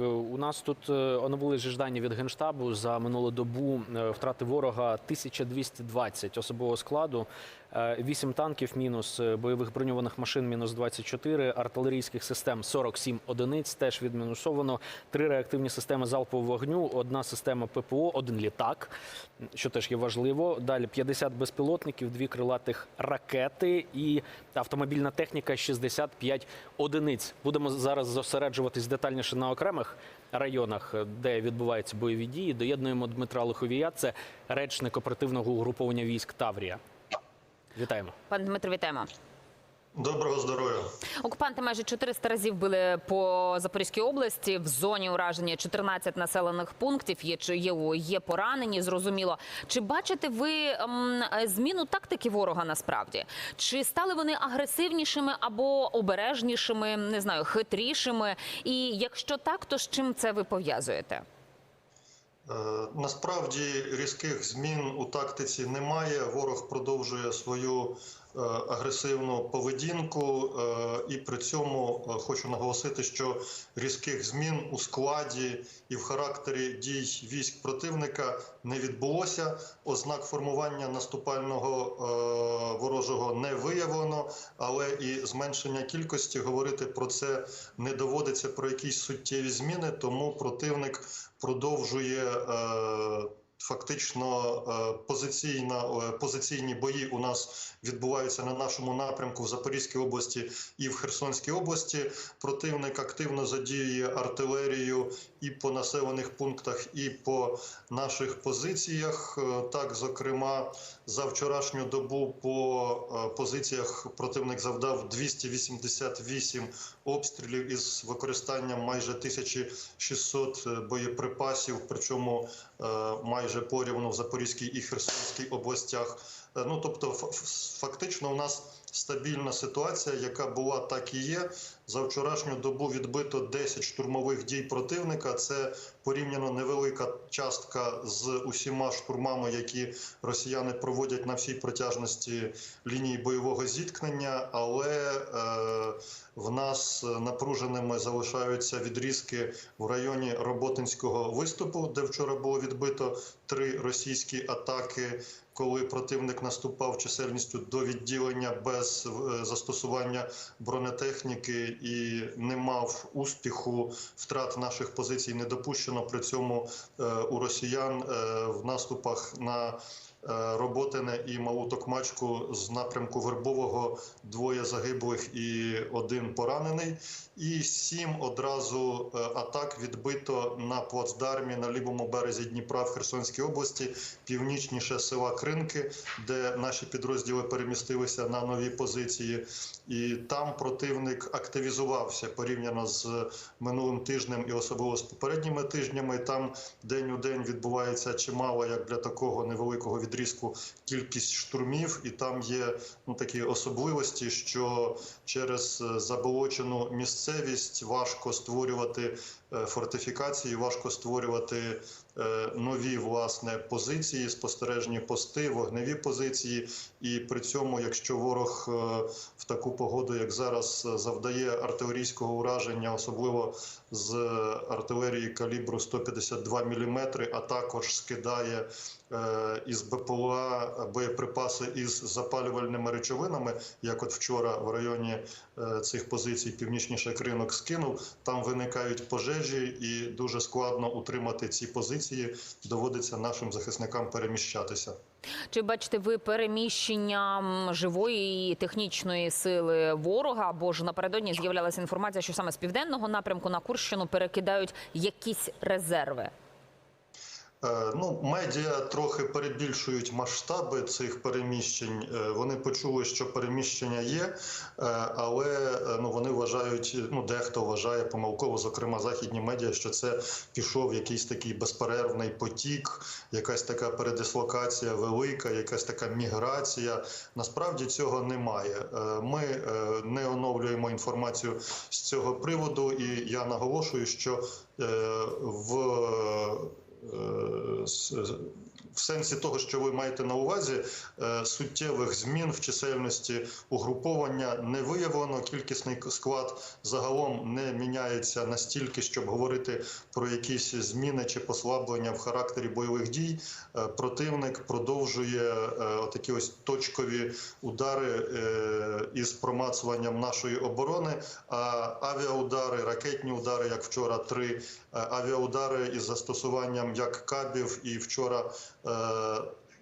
е, у нас тут е, оновили жиждання від генштабу. За минулу добу е, втрати ворога 1220 особового складу, 8 танків мінус, е, бойових броньованих машин мінус 24, артилерійських систем 47 одиниць, теж відмінусовано, три реактивні системи залпового вогню, одна система ППО, один літак, що теж є важливо. Далі 50 безпілотників, дві крилатих ракети і автомобільна техніка 65 одиниць. Будемо зараз зосереджуватись детальніше на окремих районах, де відбуваються бойові дії. Доєднуємо Дмитра Лиховія, це речник оперативного угруповання військ Таврія. Вітаємо. Пане Дмитро, вітаємо. Доброго здоров'я. Окупанти майже 400 разів били по Запорізькій області. В зоні ураження 14 населених пунктів. Є чи є, є поранені. Зрозуміло. Чи бачите ви ем, зміну тактики ворога насправді? Чи стали вони агресивнішими або обережнішими, не знаю, хитрішими? І якщо так, то з чим це ви пов'язуєте? Е, Насправді різких змін у тактиці немає. Ворог продовжує свою агресивну поведінку, е, і при цьому е, хочу наголосити, що різких змін у складі і в характері дій військ противника не відбулося. Ознак формування наступального е, ворожого не виявлено, але і зменшення кількості говорити про це не доводиться про якісь суттєві зміни, тому противник продовжує. Фактично е, позиційна е, позиційні бої у нас відбуваються на нашому напрямку в Запорізькій області і в Херсонській області. Противник активно задіює артилерію і по населених пунктах, і по наших позиціях. Е, Так, зокрема, за вчорашню добу по позиціях противник завдав 288 обстрілів із використанням майже 1600 боєприпасів, причому е, майже порівну в Запорізькій і Херсонській областях. Е, Ну тобто, фактично, у нас стабільна ситуація, яка була, так і є. За вчорашню добу відбито 10 штурмових дій противника. Це порівняно невелика частка з усіма штурмами, які росіяни проводять на всій протяжності лінії бойового зіткнення. Але е, в нас напруженими залишаються відрізки в районі Роботинського виступу, де вчора було відбито три російські атаки. Коли противник наступав чисельністю до відділення без е, застосування бронетехніки і не мав успіху, втрат наших позицій не допущено. При цьому е, у росіян е, в наступах на Роботине і Малу Токмачку з напрямку Вербового двоє загиблих і один поранений. І сім одразу е, атак відбито на плацдармі на лівому березі Дніпра в Херсонській області, північніше села Кринки, де наші підрозділи перемістилися на нові позиції. І там противник активізувався порівняно з минулим тижнем і особливо з попередніми тижнями. Там день у день відбувається чимало, як для такого невеликого відрізку, кількість штурмів, і там є ну такі особливості, що через е, заболочену місцевість важко створювати е, фортифікації, важко створювати е, нові власне позиції, спостережні пости, вогневі позиції. І при цьому, якщо ворог в таку погоду, як зараз, завдає артилерійського ураження, особливо з артилерії калібру 152 мм, а також скидає е, із БПЛА боєприпаси із запалювальними речовинами, як от вчора в районі е, цих позицій північніше кринок скинув. Там виникають пожежі, і дуже складно утримати ці позиції. Доводиться нашим захисникам переміщатися. Чи бачите ви переміщення живої і технічної сили ворога? Бо ж напередодні з'являлася інформація, що саме з південного напрямку на Курщину перекидають якісь резерви? Е, Ну, медіа трохи перебільшують масштаби цих переміщень. Е, Вони почули, що переміщення є, е, але ну вони вважають, ну дехто вважає помилково, зокрема західні медіа, що це пішов якийсь такий безперервний потік, якась така передислокація велика, якась така міграція. Насправді цього немає. Ми не оновлюємо інформацію з цього приводу, і я наголошую, що в в сенсі того, що ви маєте на увазі, е, суттєвих змін в чисельності угруповання не виявлено. Кількісний склад загалом не міняється настільки, щоб говорити про якісь зміни чи послаблення в характері бойових дій. Е, Противник продовжує е, такі ось точкові удари е, із промацуванням нашої оборони. А авіаудари, ракетні удари, як вчора, три е, авіаудари із застосуванням як кабів, і вчора е,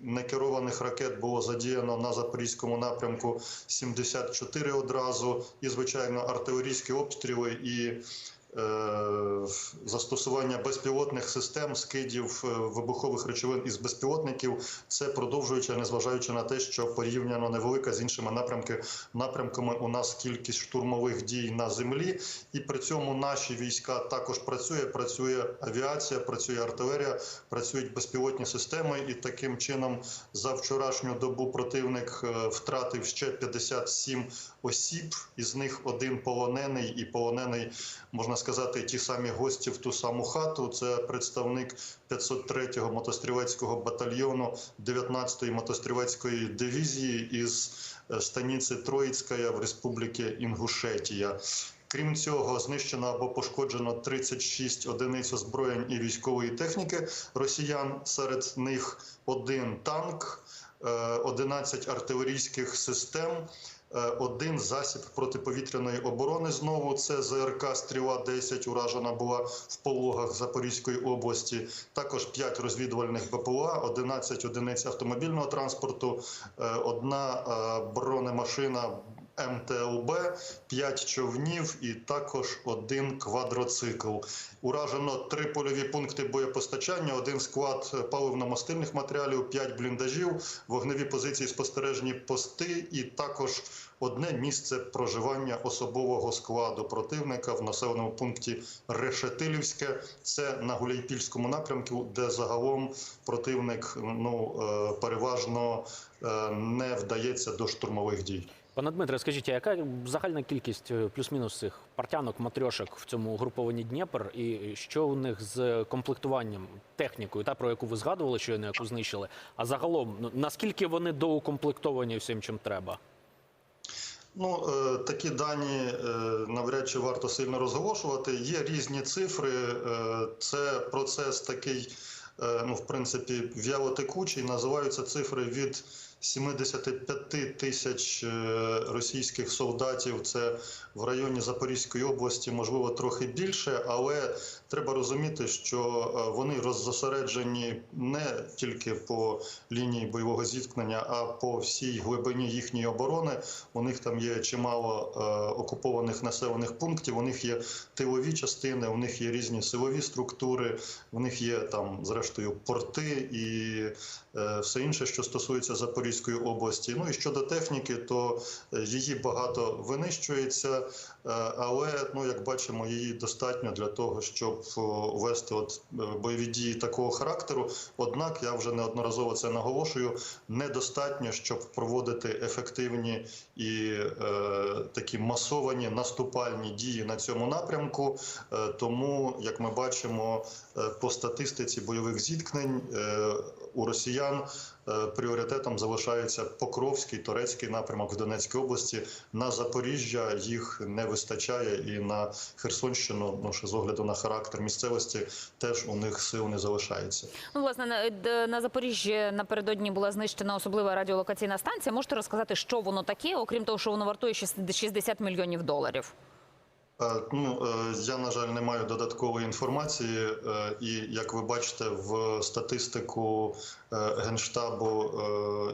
некерованих ракет було задіяно на запорізькому напрямку 74 одразу, і звичайно артилерійські обстріли і. Е, Застосування безпілотних систем, скидів е, вибухових речовин із безпілотників це продовжуючи, незважаючи на те, що порівняно невелика з іншими напрямки, напрямками у нас кількість штурмових дій на землі, і при цьому наші війська також працює. Працює авіація, працює артилерія, працюють безпілотні системи. І таким чином за вчорашню добу противник е, втратив ще 57 осіб. Із них один полонений, і полонений можна сказати, ті самі гості в ту саму хату. Це представник 503-го мотострілецького батальйону 19-ї мотострілецької дивізії із е, станиці Троїцька в Республіки Інгушетія. Крім цього, знищено або пошкоджено 36 одиниць озброєнь і військової техніки росіян. Серед них один танк, е, 11 артилерійських систем. Е, Один засіб протиповітряної оборони знову це ЗРК Стріла 10 уражена була в пологах Запорізької області. Також 5 розвідувальних БПЛА, 11 одиниць автомобільного транспорту, е, одна е, бронемашина МТЛБ, 5 човнів і також один квадроцикл. Уражено три польові пункти боєпостачання, один склад паливно-мастильних матеріалів, 5 бліндажів, вогневі позиції спостережні пости і також одне місце проживання особового складу противника в населеному пункті Решетилівське. Це на Гуляйпільському напрямку, де загалом противник ну е, переважно е, не вдається до штурмових дій. Пане Дмитре, скажіть, а яка загальна кількість е, плюс-мінус цих партянок, матрьошок в цьому групованні Дніпр, і що у них з комплектуванням, технікою, та про яку ви згадували, що яку знищили? А загалом, ну, наскільки вони доукомплектовані всім, чим треба? Ну, е, такі дані е, навряд чи варто сильно розголошувати. Є різні цифри. Е, це процес такий, ну, в принципі, в'ялотекучий. Називаються цифри від 75 тисяч е, російських солдатів. Це в районі Запорізької області, можливо, трохи більше, але треба розуміти, що е, вони роззосереджені не тільки по лінії бойового зіткнення, а по всій глибині їхньої оборони. У них там є чимало е, окупованих населених пунктів. У них є тилові частини, у них є різні силові структури, у них є там, зрештою, порти і все інше, що стосується Запорізької області. Ну і щодо техніки, то е, її багато винищується, е, але ну як бачимо, її достатньо для того, щоб вести от е, бойові дії такого характеру. Однак я вже неодноразово це наголошую. Недостатньо, щоб проводити ефективні і е, такі масовані наступальні дії на цьому напрямку. Е, тому, як ми бачимо, е, по статистиці бойових зіткнень е, у росіян е, пріоритетом залишається Покровський, Торецький напрямок в Донецькій області. На Запоріжжя їх не вистачає, і на Херсонщину, ну ще з огляду на характер місцевості, теж у них сил не залишається. Ну, власне, на, на Запоріжжі напередодні була знищена особлива радіолокаційна станція. Можете розказати, що воно таке, окрім того, що воно вартує 60 мільйонів доларів? Е, Ну, е, я, на жаль, не маю додаткової інформації, е, і як ви бачите, в статистику Генштабу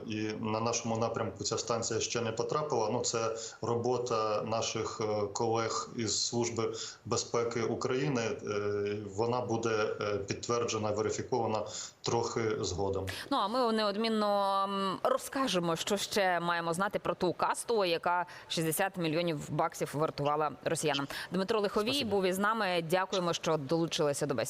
і на нашому напрямку ця станція ще не потрапила. Ну, це робота наших колег із Служби безпеки України. Вона буде підтверджена, верифікована трохи згодом. Ну а ми неодмінно розкажемо, що ще маємо знати про ту касту, яка 60 мільйонів баксів вартувала росіянам. Дмитро Лиховій Спасибо. був із нами. Дякуємо, що долучилися до бесіди.